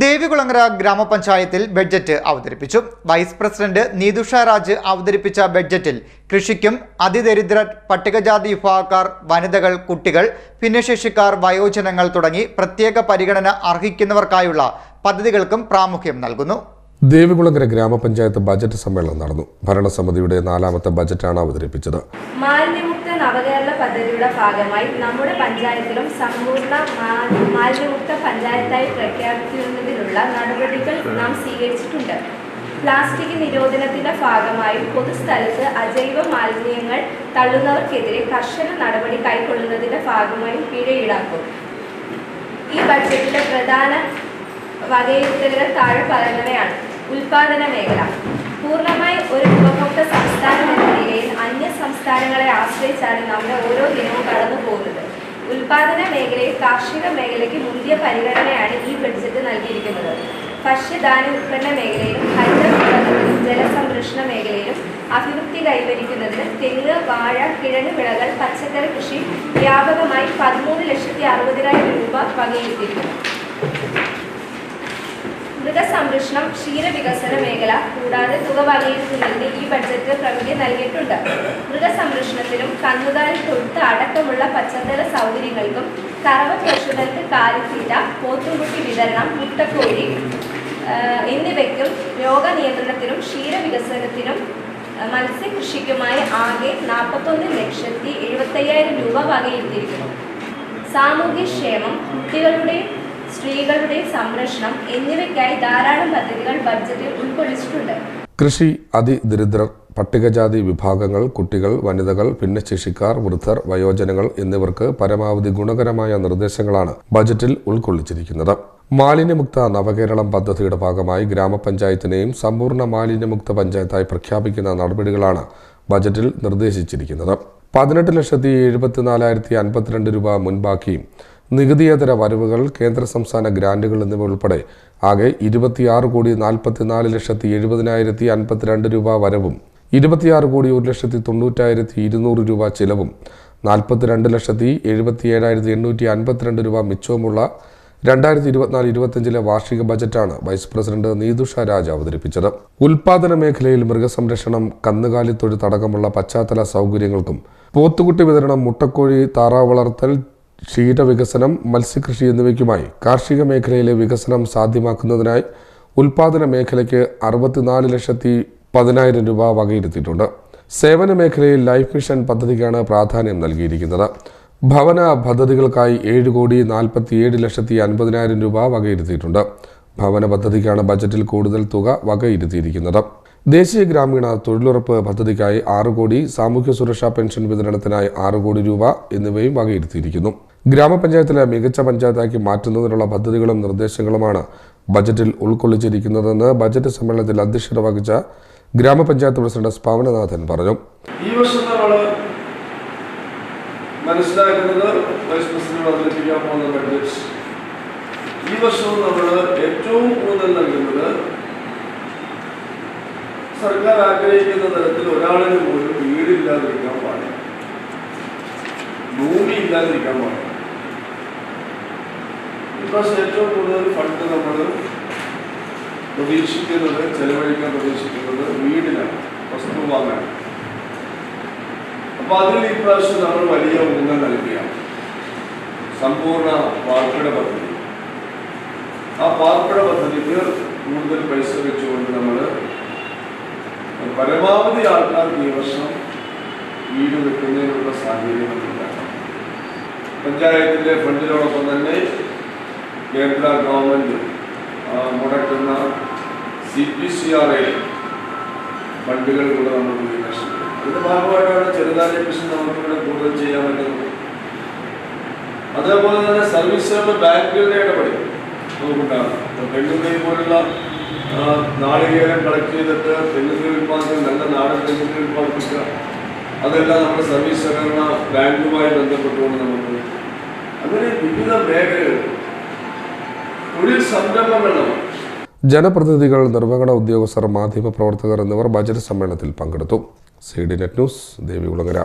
ദേവികുളങ്ങര ഗ്രാമപഞ്ചായത്തിൽ ബഡ്ജറ്റ് അവതരിപ്പിച്ചു. Vice president Neethusha Raj അവതരിപ്പിച്ച ബഡ്ജറ്റിൽ കൃഷിക്കും അതിദരിദ്ര പട്ടികജാതി വിഭാഗക്കാർ വനിതകൾ കുട്ടികൾ ഭിന്നശേഷിക്കാർ വയോജനങ്ങൾ തുടങ്ങി പ്രത്യേക പരിഗണന അർഹിക്കുന്നവർക്കായുള്ള പദ്ധതികൾക്കും പ്രാമുഖ്യം നൽകുന്നു. ദേവികുളങ്ങര ഗ്രാമപഞ്ചായത്ത് ബജറ്റ് സമ്മേളനം നടന്നു. ഭരണസമിതിയുടെ നാലാമത്തെ ബജറ്റാണ് അവതരിപ്പിച്ചത്. മാലിന്യമുക്ത നവകേരള പദ്ധതിയുടെ ഭാഗമായി നമ്മുടെ പഞ്ചായത്തിലും സമ്പൂർണ മാലിന്യമുക്ത പഞ്ചായത്തായി പ്രഖ്യാപിക്കുന്നതിനുള്ള നടപടികൾ നാം സ്വീകരിച്ചിട്ടുണ്ട്. പ്ലാസ്റ്റിക് നിരോധനത്തിന്റെ ഭാഗമായി പൊതുസ്ഥലത്ത് അജൈവ മാലിന്യങ്ങൾ തള്ളുന്നവർക്കെതിരെ കർശന നടപടി കൈക്കൊള്ളുന്നതിന്റെ ഭാഗമായി പിഴ ഈടാക്കും ഈ ബഡ്ജറ്റിലെ പ്രധാന വകയിരുത്തലുകൾ താഴെ പറയുന്നവയാണ്. ഉൽപാദന മേഖല. പൂർണമായി ഒരു ഉപഭോക്തൃ സംസ്ഥാനം എന്ന നിലയിൽ അന്യ സംസ്ഥാനങ്ങളെ ആശ്രയിച്ചാണ് നമ്മുടെ ഓരോ ദിനവും കടന്നു പോകുന്നത്. ഉൽപാദന മേഖലയിൽ കാർഷിക മേഖലയ്ക്ക് മുന്തിയ പരിഗണനയാണ് ഈ ബഡ്ജറ്റ് നൽകിയിരിക്കുന്നത്. ഭക്ഷ്യധാന്യ ഉൽപ്പന്ന മേഖലയിലും ഹരിത വിളകളിലും ജലസംരക്ഷണ മേഖലയിലും അഭിവൃദ്ധി കൈവരിക്കുന്നതിന് തെങ്ങ് വാഴ കിഴങ്ങ് വിളകൾ പച്ചക്കറി കൃഷി വ്യാപകമായി പതിമൂന്ന് ലക്ഷത്തി അറുപതിനായിരം രൂപ വകയിരുത്തിയിരിക്കുന്നു. മൃഗസംരക്ഷണം ക്ഷീരവികസന മേഖല കൂടാതെ തുക വകയിരുത്തുന്നതിന് ഈ ബഡ്ജറ്റ് പ്രമുഖ നൽകിയിട്ടുണ്ട്. മൃഗസംരക്ഷണത്തിനും കന്നുകാലി തൊഴുത്ത് അടക്കമുള്ള പച്ചത്തല സൗകര്യങ്ങൾക്കും കറവ പശുക്കൾക്ക് കാലിത്തീറ്റ പോത്തുംകുട്ടി വിതരണം മുട്ടക്കോഴി എന്നിവയ്ക്കും രോഗനിയന്ത്രണത്തിനും ക്ഷീരവികസനത്തിനും മത്സ്യകൃഷിക്കുമായി ആകെ നാൽപ്പത്തൊന്ന് ലക്ഷത്തി എഴുപത്തയ്യായിരം രൂപ വകയിരുത്തിയിരിക്കുന്നു സാമൂഹ്യക്ഷേമം കുട്ടികളുടെയും സ്ത്രീകളുടെയും സംരക്ഷണം എന്നിവയ്ക്കായി ധാരാളം പദ്ധതികൾ ബഡ്ജറ്റിൽ ഉൾക്കൊള്ളിച്ചിട്ടുണ്ട്. കൃഷി അതിദരിദ്രർ പട്ടികജാതി വിഭാഗങ്ങൾ കുട്ടികൾ വനിതകൾ ഭിന്നശേഷിക്കാർ വൃദ്ധർ വയോജനങ്ങൾ എന്നിവർക്ക് പരമാവധി ഗുണകരമായ നിർദ്ദേശങ്ങളാണ് ബജറ്റിൽ ഉൾക്കൊള്ളിച്ചിരിക്കുന്നത്. മാലിന്യമുക്ത നവകേരളം പദ്ധതിയുടെ ഭാഗമായി ഗ്രാമപഞ്ചായത്തിനെയും സമ്പൂർണ മാലിന്യമുക്ത പഞ്ചായത്തായി പ്രഖ്യാപിക്കുന്ന നടപടികളാണ് ബജറ്റിൽ നിർദ്ദേശിച്ചിരിക്കുന്നത്. പതിനെട്ട് ലക്ഷത്തി എഴുപത്തിനാലായിരത്തി അൻപത്തിരണ്ട് രൂപ മുൻപാക്കിയും നികുതിയേതര വരവുകൾ കേന്ദ്ര സംസ്ഥാന ഗ്രാന്റുകൾ എന്നിവ ഉൾപ്പെടെ ആകെ ഇരുപത്തിയാറ് കോടി നാൽപ്പത്തിനാല് ലക്ഷത്തി എഴുപതിനായിരത്തി അൻപത്തിരണ്ട് രൂപ വരവും ഇരുപത്തിയാറ് കോടി ഒരു ലക്ഷത്തി തൊണ്ണൂറ്റായിരത്തി ഇരുന്നൂറ് രൂപ ചിലവും നാൽപ്പത്തിരണ്ട് ലക്ഷത്തി എഴുപത്തി ഏഴായിരത്തി എണ്ണൂറ്റി അൻപത്തിരണ്ട് രൂപ മിച്ചവുമുള്ള രണ്ടായിരത്തി ഇരുപത്തിനാല് ഇരുപത്തിയഞ്ചിലെ വാർഷിക ബജറ്റാണ് വൈസ് പ്രസിഡന്റ് നീതുഷ രാജ് അവതരിപ്പിച്ചത്. ഉൽപാദന മേഖലയിൽ മൃഗസംരക്ഷണം കന്നുകാലിത്തൊഴുത്തടക്കമുള്ള പശ്ചാത്തല സൗകര്യങ്ങൾക്കും പോത്തുകുട്ടി വിതരണം മുട്ടക്കോഴി താറാവ് വളർത്തൽ ക്ഷീരവികസനം മത്സ്യകൃഷി എന്നിവയ്ക്കുമായി കാർഷിക മേഖലയിലെ വികസനം സാധ്യമാക്കുന്നതിനായി ഉൽപാദന മേഖലയ്ക്ക് അറുപത്തിനാല് ലക്ഷത്തി പതിനായിരം രൂപ വകയിരുത്തിയിട്ടുണ്ട്. സേവന മേഖലയിൽ ലൈഫ് മിഷൻ പദ്ധതിക്കാണ് പ്രാധാന്യം നൽകിയിരിക്കുന്നത്. ഭവന പദ്ധതികൾക്കായി ഏഴ് കോടി നാൽപ്പത്തിയേഴ് ലക്ഷത്തി അൻപതിനായിരം രൂപ വകയിരുത്തിയിട്ടുണ്ട്. ഭവന പദ്ധതിക്കാണ് ബജറ്റിൽ കൂടുതൽ തുക വകയിരുത്തിയിരിക്കുന്നത്. ദേശീയ ഗ്രാമീണ തൊഴിലുറപ്പ് പദ്ധതിക്കായി ആറ് കോടി സാമൂഹ്യ സുരക്ഷാ പെൻഷൻ വിതരണത്തിനായി ആറ് കോടി രൂപ എന്നിവയും വകയിരുത്തിയിരിക്കുന്നു. ഗ്രാമപഞ്ചായത്തിലെ മികച്ച പഞ്ചായത്താക്കി മാറ്റുന്നതിനുള്ള പദ്ധതികളും നിർദ്ദേശങ്ങളുമാണ് ബജറ്റിൽ ഉൾക്കൊള്ളിച്ചിരിക്കുന്നതെന്ന് ബജറ്റ് സമ്മേളനത്തിൽ അധ്യക്ഷത വഹിച്ച ഗ്രാമപഞ്ചായത്ത് പ്രസിഡന്റ് സ്പാവനനാഥൻ പറഞ്ഞു. ഈ വർഷം നമ്മൾ മനസ്സിലാക്കുന്നത് വൈസ് ഈ നമ്മൾ ഏറ്റവും കൂടുതൽ സർക്കാർ ആഗ്രഹിക്കുന്ന തരത്തിൽ ഒരാളിന് പോലും വീടില്ലാതിരിക്കാൻ പാടില്ല. ഭൂമി ഇല്ലാതിരിക്കാൻ പാടില്ല. ഇപ്രാവശ്യം ഏറ്റവും കൂടുതൽ ഫണ്ട് നമ്മൾ പ്രതീക്ഷിക്കുന്നത് ചെലവഴിക്കാൻ പ്രതീക്ഷിക്കുന്നത് വീടിനാണ് വസ്തു വാങ്ങാൻ അപ്പൊ അതിൽ ഈ പ്രാവശ്യം നമ്മൾ വലിയ ഊന്നൽ നൽകുകയാണ് സമ്പൂർണ പാർപ്പിട പദ്ധതി. ആ പാർപ്പിട പദ്ധതിക്ക് കൂടുതൽ പൈസ വെച്ചുകൊണ്ട് നമ്മൾ പരമാവധി ആൾക്കാർക്ക് ഈ വർഷം വീട് വെക്കുന്നതിനുള്ള സാഹചര്യം ഉണ്ടാക്കണം ഫണ്ടിനോടൊപ്പം തന്നെ കേന്ദ്ര ഗവൺമെന്റ് ആ, മുടക്കുന്ന C P C R A ഫണ്ടുകൾ കൂടെ നമ്മൾ ഉപയോഗിക്കണം അതിന്റെ ഭാഗമായിട്ടാണ് ചെറുതായ കൃഷി നമുക്കിവിടെ കൂടുതൽ ചെയ്യാൻ പറ്റുന്നത്. അതേപോലെ തന്നെ സർവീസുകളുടെ ബാങ്കുകളുടെ ഇടപെടൽ നമുക്കുണ്ടാകും. തെങ്ങുകൈ പോലുള്ള നാളികേരം കളക്ട് ചെയ്തിട്ട് തെങ്ങുകൈ ഉൽപ്പാദനം നല്ല നാടൻ തെങ്ങുകൈ ഉൽപ്പാദിപ്പിക്കുക അതെല്ലാം നമ്മുടെ സർവീസ് സഹകരണ ബാങ്കുമായി ബന്ധപ്പെട്ടുകൊണ്ട് നമുക്ക്. അങ്ങനെ വിവിധ മേഖലകൾ ജനപ്രതിനിധികൾ നിർവഹണ ഉദ്യോഗസ്ഥർ മാധ്യമ പ്രവർത്തകർ എന്നിവർ ബജറ്റ് സമ്മേളനത്തിൽ പങ്കെടുത്തു. C D net news Devikulangara